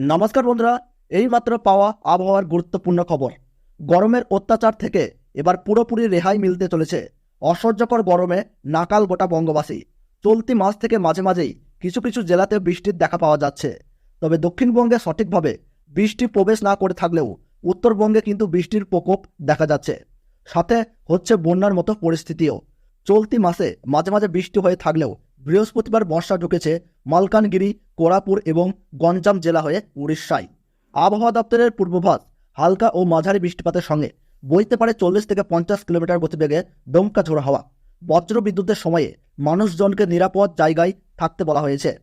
নমস্কার বন্ধুরা, এইমাত্র পাওয়া আবহাওয়ার গুরুত্বপূর্ণ খবর। গরমের অত্যাচার থেকে এবার পুরোপুরি রেহাই মিলতে চলেছে অসহ্যকর গরমে নাকাল গোটা বঙ্গবাসী। চলতি মাস থেকে মাঝে মাঝেই কিছু কিছু জেলাতে বৃষ্টির দেখা পাওয়া যাচ্ছে। তবে দক্ষিণবঙ্গে সঠিকভাবে বৃষ্টি প্রবেশ না করে থাকলেও উত্তরবঙ্গে কিন্তু বৃষ্টির প্রকোপ দেখা যাচ্ছে। সাথে হচ্ছে বন্যার মতো পরিস্থিতিও। চলতি মাসে মাঝে মাঝে বৃষ্টি হয়ে থাকলেও বৃহস্পতিবার বর্ষা ঢুকেছে মালকানগিরি, কোরাপুর এবং গঞ্জাম জেলা হয়ে উড়িষ্যায়। আবহাওয়া দপ্তরের পূর্বাভাস, হালকা ও মাঝারি বৃষ্টিপাতের সঙ্গে বইতে পারে চল্লিশ থেকে পঞ্চাশ কিলোমিটার গতিবেগে দমকা ঝোড়ো হাওয়া। বজ্র বিদ্যুতের সময়ে মানুষজনকে নিরাপদ জায়গায় থাকতে বলা হয়েছে।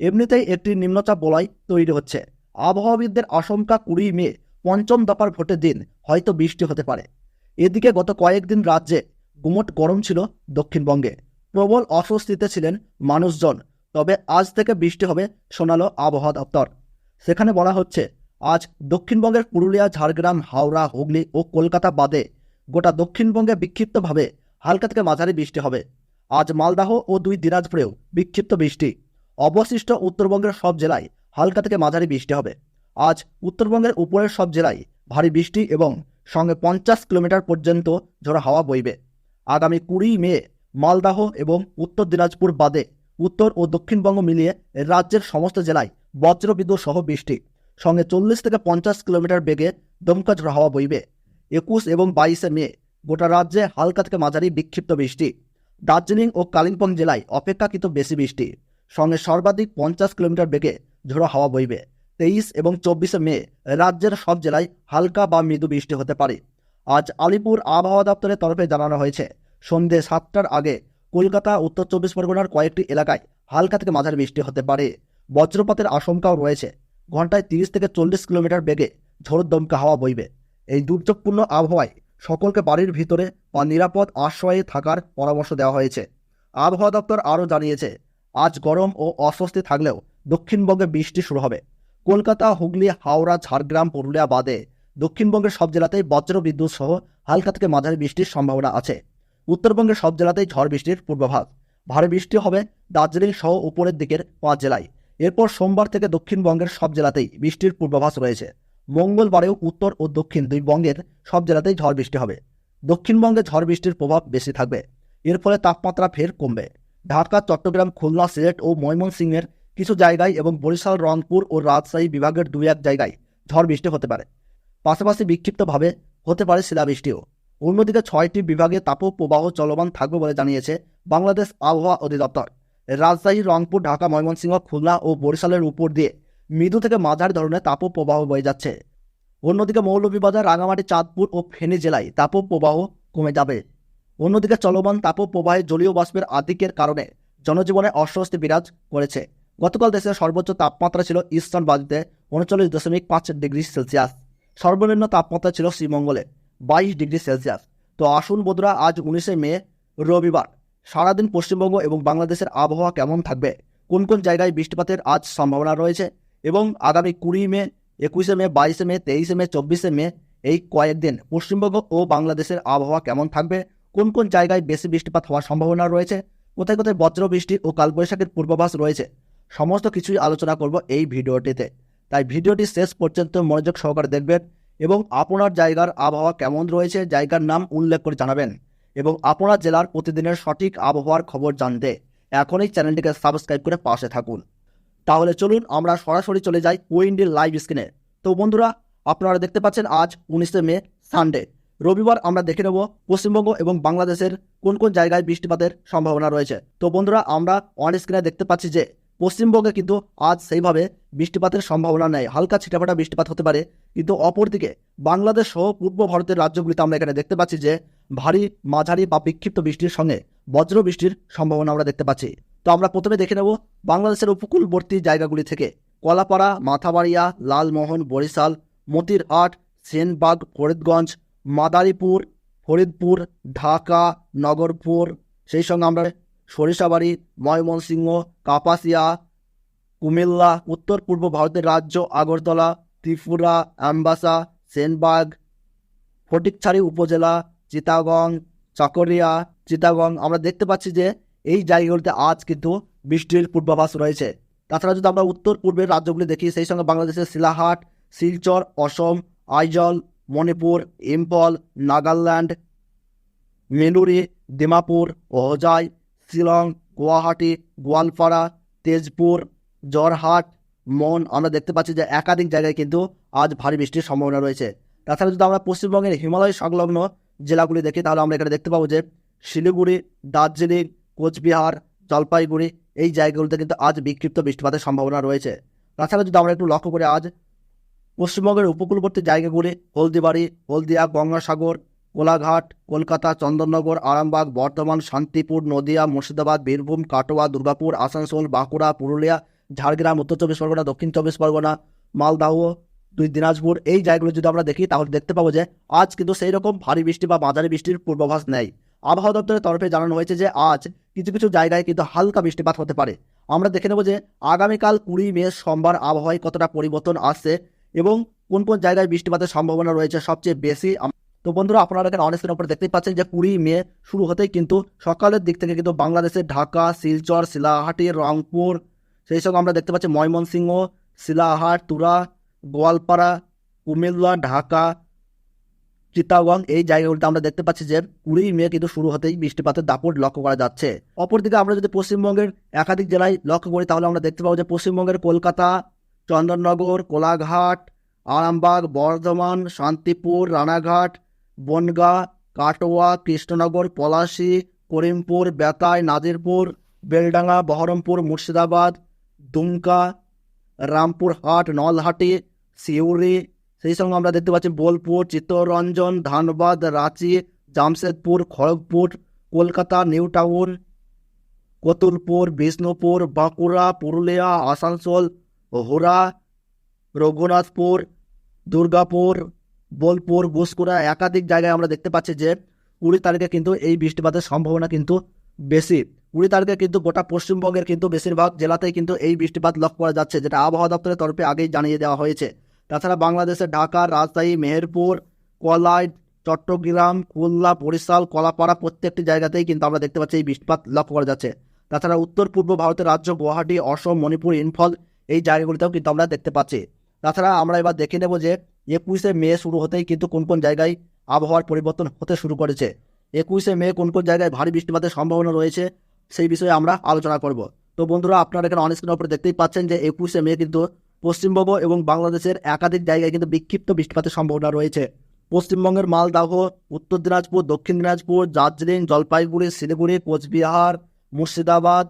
এমনিতেই একটি নিম্নচাপ বলয় তৈরি হচ্ছে। আবহাওয়াবিদদের আশঙ্কা কুড়ি মে, পঞ্চম দফার ভোটের দিন হয়তো বৃষ্টি হতে পারে। এদিকে গত কয়েকদিন রাজ্যে গুমট গরম ছিল দক্ষিণবঙ্গে। প্রবল অস্বস্তিতে ছিলেন মানুষজন। তবে আজ থেকে বৃষ্টি হবে, শোনালো আবহাওয়া দপ্তর। সেখানে বলা হচ্ছে, আজ দক্ষিণবঙ্গের পুরুলিয়া, ঝাড়গ্রাম, হাওড়া, হুগলি ও কলকাতা বাদে গোটা দক্ষিণবঙ্গে বিক্ষিপ্তভাবে হালকা থেকে মাঝারি বৃষ্টি হবে। আজ মালদাহ ও দুই দিনাজপুরেও বিক্ষিপ্ত বৃষ্টি। অবশিষ্ট উত্তরবঙ্গের সব জেলায় হালকা থেকে মাঝারি বৃষ্টি হবে। আজ উত্তরবঙ্গের উপরের সব জেলায় ভারী বৃষ্টি এবং সঙ্গে পঞ্চাশ কিলোমিটার পর্যন্ত ঝোড়ো হাওয়া বইবে। আগামী কুড়ি মে মালদাহ এবং উত্তর দিনাজপুর বাদে উত্তর ও দক্ষিণবঙ্গ মিলিয়ে রাজ্যের সমস্ত জেলায় বজ্রবিদ্যুৎ সহ বৃষ্টি। সঙ্গে চল্লিশ থেকে পঞ্চাশ কিলোমিটার বেগে দমকা হাওয়া বইবে। একুশ এবং বাইশে মে, গোটা রাজ্যে হালকা থেকে মাঝারি বিক্ষিপ্ত বৃষ্টি। দার্জিলিং ও কালিম্পং জেলায় অপেক্ষাকৃত বেশি বৃষ্টি। সঙ্গে সর্বাধিক পঞ্চাশ কিলোমিটার বেগে ঝোড়ো হাওয়া বইবে। তেইশ এবং চব্বিশে মে, রাজ্যের সব জেলায় হালকা বা মৃদু বৃষ্টি হতে পারে। আজ আলিপুর আবহাওয়া দপ্তরের তরফে জানানো হয়েছে, সন্ধে সাতটার আগে কলকাতা, উত্তর চব্বিশ পরগনার কয়েকটি এলাকায় হালকা থেকে মাঝারি বৃষ্টি হতে পারে। বজ্রপাতের আশঙ্কাও রয়েছে। ঘন্টায় তিরিশ থেকে চল্লিশ কিলোমিটার বেগে ঝোড় দমকা হাওয়া বইবে। এই দুর্যোগপূর্ণ আবহাওয়ায় সকলকে বাড়ির ভিতরে বা নিরাপদ আশ্রয়ে থাকার পরামর্শ দেওয়া হয়েছে। আবহাওয়া দপ্তর আরও জানিয়েছে, আজ গরম ও অস্বস্তি থাকলেও দক্ষিণবঙ্গে বৃষ্টি শুরু হবে। কলকাতা, হুগলি, হাওড়া, ঝাড়গ্রাম, পুরুলিয়া বাদে দক্ষিণবঙ্গের সব জেলাতেই বজ্র বিদ্যুৎ সহ হালকা থেকে মাঝারি বৃষ্টির সম্ভাবনা আছে। উত্তরবঙ্গের সব জেলাতেই ঝড় বৃষ্টির পূর্বাভাস। ভারী বৃষ্টি হবে দার্জিলিং সহ উপরের দিকের পাঁচ জেলায়। এরপর সোমবার থেকে দক্ষিণবঙ্গের সব জেলাতেই বৃষ্টির পূর্বাভাস রয়েছে। মঙ্গলবারেও উত্তর ও দক্ষিণ দুই বঙ্গের সব জেলাতেই ঝড় বৃষ্টি হবে। দক্ষিণবঙ্গে ঝড় বৃষ্টির প্রভাব বেশি থাকবে। এর ফলে তাপমাত্রা ফের কমবে। ঢাকা, চট্টগ্রাম, খুলনা, সিলেট ও ময়মনসিংহের কিছু জায়গায় এবং বরিশাল, রংপুর ও রাজশাহী বিভাগের দুই এক জায়গায় ঝড় বৃষ্টি হতে পারে। পাশাপাশি বিক্ষিপ্তভাবে হতে পারে শিলাবৃষ্টিও। অন্যদিকে ছয়টি বিভাগে তাপপ্রবাহ চলমান থাকবে বলে জানিয়েছে বাংলাদেশ আবহাওয়া অধিদপ্তর। রাজশাহী রংপুর, ঢাকা, ময়মনসিংহ, খুলনা ও বরিশালের উপর দিয়ে মৃদু থেকে মাঝারি ধরনের তাপপ্রবাহ বয়ে যাচ্ছে। অন্যদিকে মৌলভীবাজার রাঙামাটি চাঁদপুর ও ফেনী জেলায় তাপপ্রবাহ কমে যাবে। অন্যদিকে চলমান তাপপ্রবাহে জলীয় বাষ্পের আধিক্যের কারণে জনজীবনে অস্বস্তি বিরাজ করেছে। গতকাল দেশের সর্বোচ্চ তাপমাত্রা ছিল ইস্টার্ন বাজুতে উনচল্লিশ দশমিক পাঁচ ডিগ্রি সেলসিয়াস। সর্বনিম্ন তাপমাত্রা ছিল শ্রীমঙ্গলে বাইশ ডিগ্রি সেলসিয়াস। তো আসুন বন্ধুরা, আজ উনিশে মে, রবিবার। সারাদিন পশ্চিমবঙ্গ এবং বাংলাদেশের আবহাওয়া কেমন থাকবে? কোন কোন জায়গায় বৃষ্টিপাতের আজ সম্ভাবনা রয়েছে? এবং আগামী কুড়ি মে, একুশে মে, বাইশে মে, তেইশে মে, চব্বিশে মে এই কয়েকদিন পশ্চিমবঙ্গ ও বাংলাদেশের আবহাওয়া কেমন থাকবে? কোন কোন জায়গায় বেশি বৃষ্টিপাত হওয়ার সম্ভাবনা রয়েছে? কোথায় কোথায় বজ্র বৃষ্টি ও কালবৈশাখীর পূর্বাভাস রয়েছে? সমস্ত কিছুই আলোচনা করব এই ভিডিওটিতে। তাই ভিডিওটি শেষ পর্যন্ত মনোযোগ সহকারে দেখবেন। এবং আপনার জায়গার আবহাওয়া কেমন রয়েছে, জায়গার নাম উল্লেখ করে জানাবেন এবং আপনার জেলার প্রতিদিনের সঠিক আবহাওয়ার খবর জানতে এখনই চ্যানেলটিকে সাবস্ক্রাইব করে পাশে থাকুন। তাহলে চলুন আমরা সরাসরি চলে যাই ওইন্ডির লাইভ স্ক্রিনে। তো বন্ধুরা, আপনারা দেখতে পাচ্ছেন আজ উনিশে মে, সানডে। রবিবার আমরা দেখে নেব পশ্চিমবঙ্গ এবং বাংলাদেশের কোন কোন জায়গায় বৃষ্টিপাতের সম্ভাবনা রয়েছে। তো বন্ধুরা, আমরা অন স্ক্রিনে দেখতে পাচ্ছি যে পশ্চিমবঙ্গে কিন্তু আজ সেইভাবে বৃষ্টিপাতের সম্ভাবনা নেই। হালকা ছিটাফাটা বৃষ্টিপাত হতে পারে। কিন্তু অপরদিকে বাংলাদেশ সহ পূর্ব ভারতের রাজ্যগুলিতে আমরা এখানে দেখতে পাচ্ছি যে ভারী, মাঝারি বা বিক্ষিপ্ত বৃষ্টির সঙ্গে বজ্র বৃষ্টির সম্ভাবনা আমরা দেখতে পাচ্ছি। তো আমরা প্রথমে দেখে নেব বাংলাদেশের উপকূলবর্তী জায়গাগুলি থেকে। কলাপাড়া, মাথাবাড়িয়া, লালমোহন, বরিশাল, মতিরহাট, সেনবাগ, ফরিদগঞ্জ, মাদারীপুর, ফরিদপুর, ঢাকা, নগরপুর, সেই সঙ্গে আমরা সরিষাবাড়ি, ময়মনসিংহ, কাপাসিয়া, কুমিল্লা উত্তর পূর্ব ভারতের রাজ্য, আগরতলা, ত্রিপুরা, অ্যাম্বাসা, সেনবাগ, ফটিকছড়ি উপজেলা, চিতাগং, চকরিয়া, চিতাগং। আমরা দেখতে পাচ্ছি যে এই জায়গাগুলিতে আজ কিন্তু বৃষ্টির পূর্বাভাস রয়েছে। তাছাড়া যদি আমরা উত্তর পূর্বের রাজ্যগুলি দেখি, সেই সঙ্গে বাংলাদেশের শিলাহাট, শিলচর, অসম, আইজল, মণিপুর, ইম্ফল, নাগাল্যান্ড, মেলুরি দিমাপুর হোজাই শিলং, গুয়াহাটি, গোয়ালপাড়া, তেজপুর, জরহাট, মন আমরা দেখতে পাচ্ছি যে একাধিক জায়গায় কিন্তু আজ ভারী বৃষ্টির সম্ভাবনা রয়েছে। তাছাড়া যদি আমরা পশ্চিমবঙ্গের হিমালয় সংলগ্ন জেলাগুলি দেখি, তাহলে আমরা এখানে দেখতে পাবো যে শিলিগুড়ি, দার্জিলিং, কোচবিহার, জলপাইগুড়ি এই জায়গাগুলিতে কিন্তু আজ বিক্ষিপ্ত বৃষ্টিপাতের সম্ভাবনা রয়েছে। তাছাড়া যদি আমরা একটু লক্ষ্য করি আজ পশ্চিমবঙ্গের উপকূলবর্তী জায়গাগুলি হলদিবাড়ি, হলদিয়া, গঙ্গাসাগর কোলাঘাট, কলকাতা, চন্দননগর, আরামবাগ, বর্ধমান, শান্তিপুর, নদিয়া, মুর্শিদাবাদ, বীরভূম, কাটোয়া, দুর্গাপুর, আসানসোল, বাঁকুড়া, পুরুলিয়া, ঝাড়গ্রাম, উত্তর চব্বিশ পরগনা, দক্ষিণ চব্বিশ পরগনা, মালদাহ, দুই দিনাজপুর। এই জায়গাগুলো যদি আমরা দেখি, তাহলে দেখতে পাবো যে আজ কিন্তু সেই রকম ভারী বৃষ্টি বা মাঝারি বৃষ্টির পূর্বাভাস নেই। আবহাওয়া দপ্তরের তরফে জানানো হয়েছে যে আজ কিছু কিছু জায়গায় কিন্তু হালকা বৃষ্টিপাত হতে পারে। আমরা দেখে নেব যে আগামীকাল কুড়ি মে সোমবার আবহাওয়ায় কতটা পরিবর্তন আসছে এবং কোন কোন জায়গায় বৃষ্টিপাতের সম্ভাবনা রয়েছে সবচেয়ে বেশি। তো বন্ধুরা আপনারা এখানে অনেক উপরে দেখতেই পাচ্ছেন যে কুড়ি মে শুরু হতেই কিন্তু সকালের দিক থেকে কিন্তু বাংলাদেশের ঢাকা, শিলচর, শিলাহাটি, রংপুর, সেই সঙ্গে আমরা দেখতে পাচ্ছি ময়মনসিংহ, শিলাহাট, তুরা, গোয়ালপাড়া, কুমিল্লা, ঢাকা চিত্তাগং এই জায়গাগুলিতে আমরা দেখতে পাচ্ছি যে কুড়ি মে কিন্তু শুরু হতেই বৃষ্টিপাতের দাপট লক্ষ্য করা যাচ্ছে। অপরদিকে আমরা যদি পশ্চিমবঙ্গের একাধিক জেলায় লক্ষ্য করি, তাহলে আমরা দেখতে পাবো যে পশ্চিমবঙ্গের কলকাতা, চন্দননগর, কোলাঘাট, আরামবাগ, বর্ধমান, শান্তিপুর, রানাঘাট বনগাঁ, কাটোয়া, কৃষ্ণনগর, পলাশী, করিমপুর, বেতাই, নাজিরপুর, বেলডাঙ্গা, বহরমপুর, মুর্শিদাবাদ, দুমকা, রামপুরহাট, নলহাটি, সিউড়ি। সেই সঙ্গে আমরা দেখতে পাচ্ছি বোলপুর, চিত্তরঞ্জন, ধানবাদ, রাঁচি, জামশেদপুর, খড়গপুর, কলকাতা, নিউ টাউন, কতুলপুর, বিষ্ণুপুর, বাঁকুড়া, পুরুলিয়া, আসানসোল হোরা রঘুনাথপুর, দুর্গাপুর বোলপুর বুসকুড়া একাধিক জায়গায় আমরা দেখতে পাচ্ছি যে কুড়ি তারিখে কিন্তু এই বৃষ্টিপাতের সম্ভাবনা কিন্তু বেশি। কুড়ি তারিখে কিন্তু গোটা পশ্চিমবঙ্গের কিন্তু বেশিরভাগ জেলাতেই কিন্তু এই বৃষ্টিপাত লক্ষ্য করা যাচ্ছে, যেটা আবহাওয়া দপ্তরের তরফে আগেই জানিয়ে দেওয়া হয়েছে। তাছাড়া বাংলাদেশের ঢাকা, রাজশাহী, মেহেরপুর কলাই চট্টগ্রাম, খুলনা, বরিশাল, কলাপাড়া প্রত্যেকটি জায়গাতেই কিন্তু আমরা দেখতে পাচ্ছি এই বৃষ্টিপাত লক্ষ্য করা যাচ্ছে। তাছাড়া উত্তর পূর্ব ভারতের রাজ্য গুয়াহাটি, অসম, মণিপুর, ইম্ফল এই জায়গাগুলিতেও কিন্তু আমরা দেখতে পাচ্ছি। তাছাড়া আমরা এবার দেখে নেব যে একুশে মে শুরু হতেই কিন্তু কোন কোন জায়গায় আবহাওয়ার পরিবর্তন হতে শুরু করেছে। একুশে মে কোন কোন জায়গায় ভারী বৃষ্টিপাতের সম্ভাবনা রয়েছে সেই বিষয়ে আমরা আলোচনা করব। তো বন্ধুরা, আপনারা এখানে অনেক উপরে দেখতেই পাচ্ছেন যে একুশে মে কিন্তু পশ্চিমবঙ্গ এবং বাংলাদেশের একাধিক জায়গায় কিন্তু বিক্ষিপ্ত বৃষ্টিপাতের সম্ভাবনা রয়েছে। পশ্চিমবঙ্গের মালদাহ, উত্তর দিনাজপুর, দক্ষিণ দিনাজপুর, দার্জিলিং, জলপাইগুড়ি, শিলিগুড়ি, কোচবিহার, মুর্শিদাবাদ,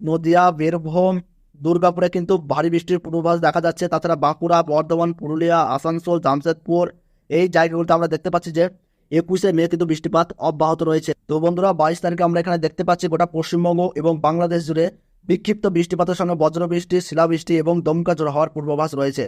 নদিয়া, বীরভূম দুর্গাপুরে কিন্তু ভারী বৃষ্টির পূর্বাভাস দেখা যাচ্ছে। তাছাড়া বাঁকুড়া, বর্ধমান, পুরুলিয়া, আসানসোল, জামশেদপুর এই জায়গাগুলোতে আমরা দেখতে পাচ্ছি যে একুশে মে কিন্তু বৃষ্টিপাত অব্যাহত রয়েছে। তো বন্ধুরা, বাইশ তারিখে আমরা এখানে দেখতে পাচ্ছি গোটা পশ্চিমবঙ্গ এবং বাংলাদেশ জুড়ে বিক্ষিপ্ত বৃষ্টিপাতের সঙ্গে বজ্রবৃষ্টি, শিলাবৃষ্টি এবং দমকা জোড়া হওয়ার পূর্বাভাস রয়েছে।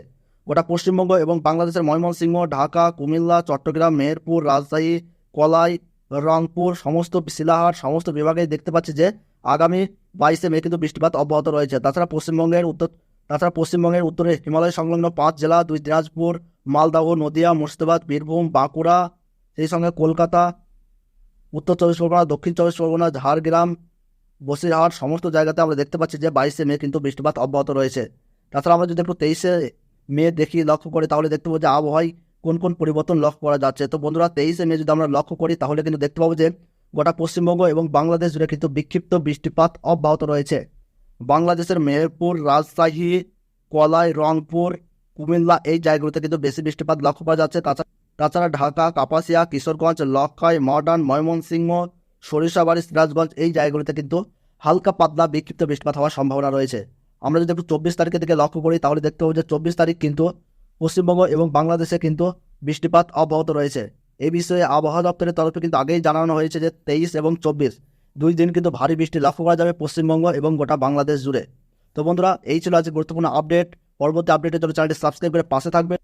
গোটা পশ্চিমবঙ্গ এবং বাংলাদেশের ময়মনসিংহ, ঢাকা, কুমিল্লা, চট্টগ্রাম, মেহেরপুর, রাজশাহী, কলাই, রংপুর, সমস্ত শিলাহাট সমস্ত বিভাগে দেখতে পাচ্ছি যে আগামী বাইশে মে কিন্তু বৃষ্টিপাত অব্যাহত রয়েছে। তাছাড়া পশ্চিমবঙ্গের উত্তর তাছাড়া পশ্চিমবঙ্গের উত্তরে হিমালয় সংলগ্ন পাঁচ জেলা, দুই দিনাজপুর, মালদাহ, নদিয়া, মুর্শিদাবাদ, বীরভূম, বাঁকুড়া, সেই সঙ্গে কলকাতা, উত্তর চব্বিশ পরগনা, দক্ষিণ চব্বিশ পরগনা, ঝাড়গ্রাম, বসিরহাট, সমস্ত জায়গাতে আমরা দেখতে পাচ্ছি যে বাইশে মে কিন্তু বৃষ্টিপাত অব্যাহত রয়েছে। তাছাড়া আমরা যদি একটু তেইশে মে দেখি, লক্ষ্য করি, তাহলে দেখতে পাবো যে আবহাওয়ায় কোন কোন পরিবর্তন লক্ষ্য করা যাচ্ছে। তো বন্ধুরা, তেইশে মে যদি আমরা লক্ষ্য করি, তাহলে কিন্তু দেখতে পাবো যে গোটা পশ্চিমবঙ্গ এবং বাংলাদেশ জুড়ে কিন্তু বিক্ষিপ্ত বৃষ্টিপাত অব্যাহত রয়েছে। বাংলাদেশের মেহেরপুর, রাজশাহী, কলাই, রংপুর, কুমিল্লা এই জায়গাগুলোতে কিন্তু বেশি বৃষ্টিপাত লক্ষ্য করা যাচ্ছে। তাছাড়া তাছাড়া ঢাকা, কাপাসিয়া, কিশোরগঞ্জ লক্ষাই মডার্ন, ময়মনসিংহ, সরিষাবাড়ি, সিরাজগঞ্জ এই জায়গাগুলিতে কিন্তু হালকা পাতলা বিক্ষিপ্ত বৃষ্টিপাত হওয়ার সম্ভাবনা রয়েছে। আমরা যদি একটু চব্বিশ তারিখের দিকে লক্ষ্য করি, তাহলে দেখতে পাবো যে চব্বিশ তারিখ কিন্তু পশ্চিমবঙ্গ এবং বাংলাদেশে কিন্তু বৃষ্টিপাত অব্যাহত রয়েছে। এই বিষয়ে আবহাওয়া দপ্তরের তরফে কিন্তু আগেই জানানো হয়েছে যে তেইশ এবং চব্বিশ দুই দিন কিন্তু ভারী বৃষ্টি লক্ষ্য করা যাবে পশ্চিমবঙ্গ এবং গোটা বাংলাদেশ জুড়ে। তো বন্ধুরা, এই ছিল আজকে গুরুত্বপূর্ণ আপডেট। পরবর্তী আপডেটের জন্য চ্যানেলটি সাবস্ক্রাইব করে পাশে থাকবে